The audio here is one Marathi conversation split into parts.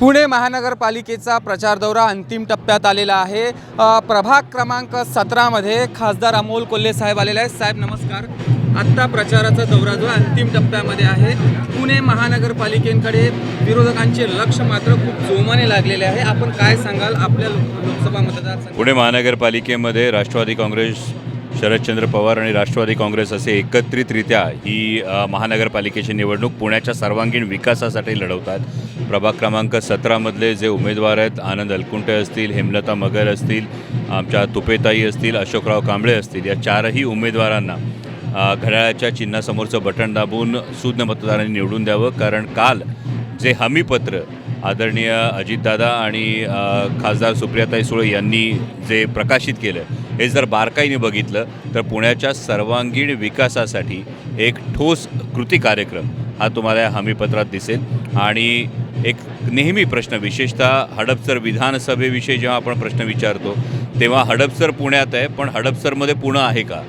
पुणे महानगरपालिकेचा प्रचार दौरा अंतिम टप्प्यात आलेला आहे. प्रभाग क्रमांक सतरामध्ये खासदार अमोल कोल्हे साहेब आलेले आहेत. साहेब नमस्कार. आत्ता प्रचाराचा दौरा जो अंतिम टप्प्यामध्ये आहे. पुणे महानगरपालिकेकडे विरोधकांचे लक्ष मात्र खूप जोमाने लागलेले आहे. आपण काय सांगाल आपल्या लोकसभा मतदारसंघ पुणे महानगरपालिकेमध्ये राष्ट्रवादी काँग्रेस शरदचंद्र पवार आणि राष्ट्रवादी काँग्रेस असे एकत्रितरित्या ही महानगरपालिकेची निवडणूक पुण्याच्या सर्वांगीण विकासासाठी लढवतात. प्रभाग क्रमांक सतरामधले जे उमेदवार आहेत आनंद अलकुंटे असतील हेमलता मगर असतील आमच्या तुपेताई असतील अशोकराव कांबळे असतील या चारही उमेदवारांना घड्याळाच्या चिन्हासमोरचं बटन दाबून सुज्ञ मतदारांनी निवडून द्यावं. कारण काल जे हमीपत्र आदरणीय अजितदादा आणि खासदार सुप्रियाताई सुळे यांनी जे प्रकाशित केलं हे जर बारकाईने बघितलं तर पुण्याच्या सर्वांगीण विकासासाठी एक ठोस कृती कार्यक्रम हा तुम्हाला या हमीपत्रात दिसेल. आणि एक नेहमी प्रश्न विशेषतः हडपसर विधानसभेविषयी जेव्हा आपण प्रश्न विचारतो तेव्हा हडपसर पुण्यात आहे पण हडपसरमध्ये पुणं आहे का?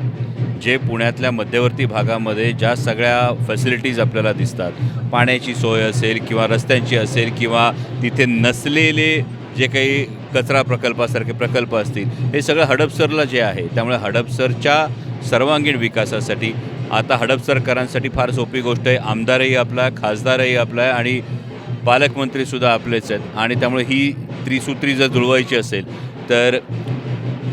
जे पुण्यातल्या मध्यवर्ती भागामध्ये ज्या सगळ्या फॅसिलिटीज आपल्याला दिसतात पाण्याची सोय असेल किंवा रस्त्यांची असेल किंवा तिथे नसलेले जे काही कचरा प्रकल्पासारखे प्रकल्प असतील हे सगळं हडपसरला जे आहे त्यामुळे हडपसरच्या सर्वांगीण विकासासाठी आता हडपसरकरांसाठी फार सोपी गोष्ट आहे. आमदारही आपला आहे खासदारही आपला आहे आणि पालकमंत्रीसुद्धा आपलेच आहेत. आणि त्यामुळे ही त्रिसूत्री जर जुळवायची असेल तर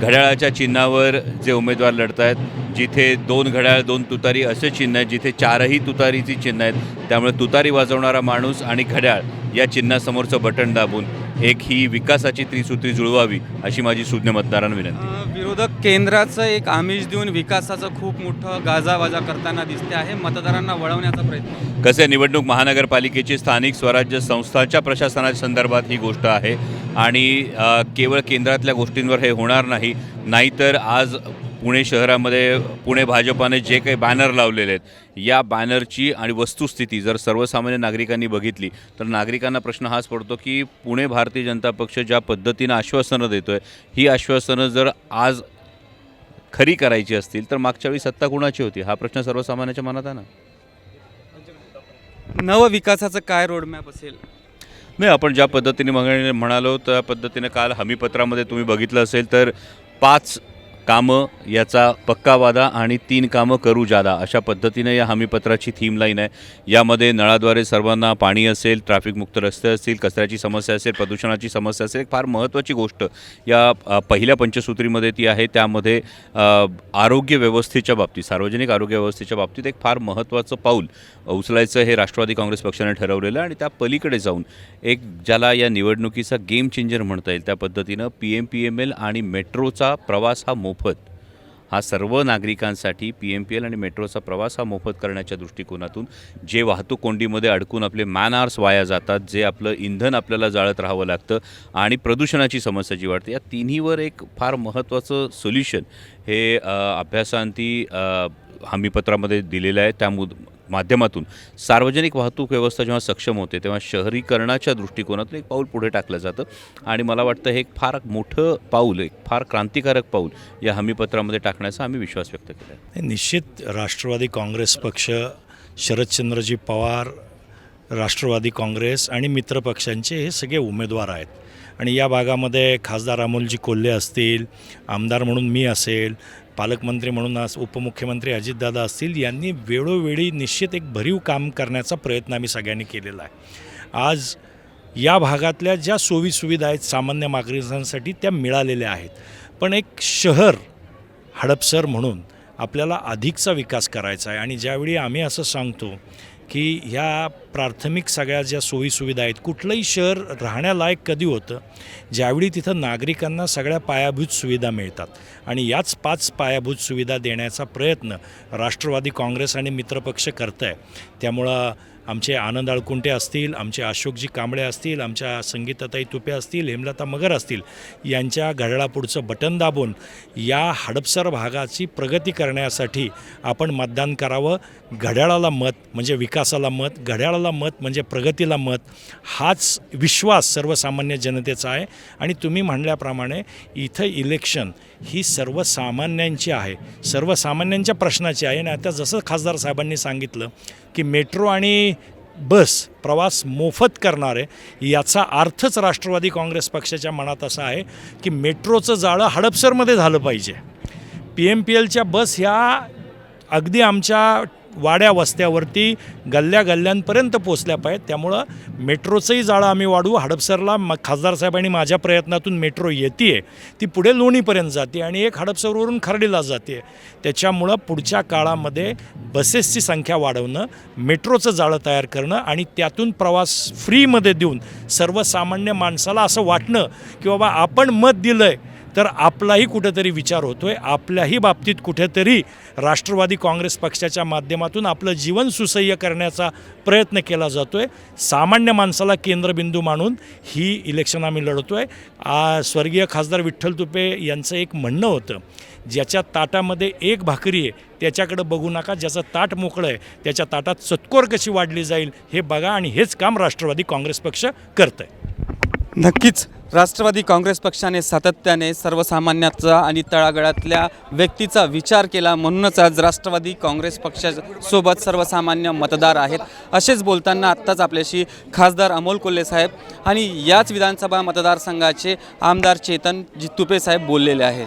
घड्याळाच्या चिन्हावर जे उमेदवार लढत आहेत जिथे दोन घड्याळ दोन तुतारी असे चिन्ह आहेत जिथे चारही तुतारीची चिन्ह आहेत त्यामुळे तुतारी वाजवणारा माणूस आणि घड्याळ या चिन्हासमोरचं बटन दाबून एक ही विकासाची त्रिसूत्री जुळवावी अशी माझी सुज्ञ मतदारांना विनंती. विरोधक केंद्राचं एक आमिष देऊन विकासाचं खूप मोठं गाजावाजा करताना दिसते आहे. मतदारांना वळवण्याचा प्रयत्न. कसे निवडणूक महानगरपालिकेची स्थानिक स्वराज्य संस्थांच्या प्रशासनाच्या संदर्भात ही गोष्ट आहे. आणि केवळ केंद्रातल्या गोष्टींवर हे होणार नाही नाहीतर आज पुणे शहरामध्ये पुणे भाजपाने जे काही बॅनर लावलेले आहेत या बॅनरची आणि वस्तुस्थिती जर सर्वसामान्य नागरिकांनी बघितली तर नागरिकांना प्रश्न हाच पडतो की पुणे भारतीय जनता पक्ष ज्या पद्धतीनं आश्वासनं देतो आहे ही आश्वासनं जर आज खरी करायची असतील तर मागच्या वेळी सत्ता कुणाची होती? हा प्रश्न सर्वसामान्याच्या मनात आहे ना? नवविकासाचं काय रोडमॅप असेल? नाही आपण ज्या पद्धतीने म्हण म्हणालो त्या पद्धतीने काल हमीपत्रामध्ये तुम्ही बघितलं असेल तर पाच कामं याचा पक्का वादा आणि तीन कामं करू जादा अशा पद्धतीने या हमीपत्राची थीम लाईन आहे. यामध्ये नळाद्वारे सर्वांना पाणी असेल ट्रॅफिकमुक्त रस्ते असतील कचऱ्याची समस्या असेल प्रदूषणाची समस्या असेल एक फार महत्त्वाची गोष्ट या पहिल्या पंचसूत्रीमध्ये ती आहे. त्यामध्ये आरोग्य व्यवस्थेच्या बाबतीत सार्वजनिक आरोग्य व्यवस्थेच्या बाबतीत एक फार महत्त्वाचं पाऊल उचलायचं हे राष्ट्रवादी काँग्रेस पक्षाने ठरवलेलं आणि त्या पलीकडे जाऊन एक ज्याला या निवडणुकीचा गेम चेंजर म्हणता येईल त्या पद्धतीनं P M P M L आणि मेट्रोचा प्रवास हा मोफत. हा सर्व नागरिकांसाठी पी एम पी एल आणि मेट्रोचा प्रवास हा मोफत करण्याच्या दृष्टिकोनातून जे वाहतूक कोंडीमध्ये अडकून आपले मॅन आर्स वाया जातात जे आपलं इंधन आपल्याला जाळत राहावं लागतं आणि प्रदूषणाची समस्या जी वाढते या तिन्हीवर एक फार महत्त्वाचं सोल्युशन हे अभ्यासांती हमीपत्रामध्ये दिलेलं आहे. त्या मुद माध्यमातून. सार्वजनिक वाहतूक व्यवस्था जेव्हा सक्षम होते तेव्हा शहरीकरणाच्या दृष्टिकोनातून एक पाऊल पुढे टाकलं जातं. आणि मला वाटतं हे एक फार मोठं पाऊल एक फार क्रांतिकारक पाऊल या हमीपत्रामध्ये टाकण्याचा आम्ही विश्वास व्यक्त केला निश्चित राष्ट्रवादी काँग्रेस पक्ष शरदचंद्रजी पवार राष्ट्रवादी काँग्रेस आणि मित्रपक्षांचे हे सगळे उमेदवार आहेत. आणि या भागामध्ये खासदार अमोलजी कोल्हे असतील आमदार म्हणून मी असेल पालकमंत्री म्हणून आज उपमुख्यमंत्री अजितदादा असतील यांनी वेळोवेळी निश्चित एक भरीव काम करण्याचा प्रयत्न आम्ही सगळ्यांनी केलेला आहे. आज या भागातल्या ज्या सोयीसुविधा आहेत सामान्य नागरिकांसाठी त्या मिळालेल्या आहेत. पण एक शहर हडपसर म्हणून आपल्याला अधिकचा विकास करायचा आहे. आणि ज्यावेळी आम्ही असं सांगतो की ह्या प्राथमिक सगळ्या ज्या सोयीसुविधा आहेत कुठलंही शहर राहण्यालायक कधी होतं ज्यावेळी तिथं नागरिकांना सगळ्या पायाभूत सुविधा मिळतात. आणि याच पाच पायाभूत सुविधा देण्याचा प्रयत्न राष्ट्रवादी काँग्रेस आणि मित्रपक्ष करत आहे त्यामुळं आमचे आनंद अळकुंटे असतील आमचे अशोकजी कांबळे असतील आमच्या संगीताताई तुपे असतील हेमलता मगर असतील यांच्या घड्याळापुढचं बटन दाबून या हडपसर भागाची प्रगती करण्यासाठी आपण मतदान करावं. घड्याळाला मत म्हणजे विकासाला मत घड्याळाला मत म्हणजे प्रगतीला मत हाच विश्वास सर्वसामान्य जनतेचा आहे. आणि तुम्ही म्हणल्याप्रमाणे इथं इलेक्शन ही सर्वसामान्यांची आहे. सर्वसामान्यांच्या प्रश्नाची आहे. आणि आता जसं खासदार साहेबांनी सांगितलं की मेट्रो आणि बस प्रवास मोफत करणारे याचा अर्थच राष्ट्रवादी काँग्रेस पक्षाच्या मनात असा आहे की मेट्रोचं जाळं हडपसरमध्ये झालं पाहिजे. पी एम पी एलच्या बस ह्या अगदी आमच्या वाड्या वस्त्यावरती गल्ल्या गल्ल्यांपर्यंत पोचल्या पाहिजेत. त्यामुळं मेट्रोचंही जाळं आम्ही वाढवू. हडपसरला म खासदार साहेबांनी माझ्या प्रयत्नातून मेट्रो येते ती पुढे लोणीपर्यंत जाते आणि एक हडपसरवरून खर्डीला जाते त्याच्यामुळं पुढच्या काळामध्ये बसेसची संख्या वाढवणं मेट्रोचं जाळं तयार करणं आणि त्यातून प्रवास फ्रीमध्ये देऊन सर्वसामान्य माणसाला असं वाटणं की बाबा आपण मत दिलं आहे तर आपलाही कुठेतरी विचार होतोय आपल्याही बाबतीत कुठेतरी राष्ट्रवादी काँग्रेस पक्षाच्या माध्यमातून आपलं जीवन सुसह्य करण्याचा प्रयत्न केला जातोय. सामान्य माणसाला केंद्रबिंदू मानून ही इलेक्शन आम्ही लढतोय. आहे स्वर्गीय खासदार विठ्ठल तुपे यांचं एक म्हणणं होतं ज्याच्या ताटामध्ये एक भाकरी आहे त्याच्याकडं बघू नका ज्याचं ताट मोकळं आहे त्याच्या ताटात चतकोर कशी वाढली जाईल हे बघा आणि हेच काम राष्ट्रवादी काँग्रेस पक्ष करतं आहे नक्कीच राष्ट्रवादी काँग्रेस पक्षाने सातत्याने सर्वसामान्याचा आणि तळागळातल्या व्यक्तीचा विचार केला म्हणूनच आज राष्ट्रवादी काँग्रेस पक्षासोबत सर्वसामान्य मतदार आहेत. असेच बोलताना आत्ताच आपल्याशी खासदार अमोल कोल्हे साहेब आणि याच विधानसभा मतदारसंघाचे आमदार चेतन जितुपे साहेब बोललेले आहेत.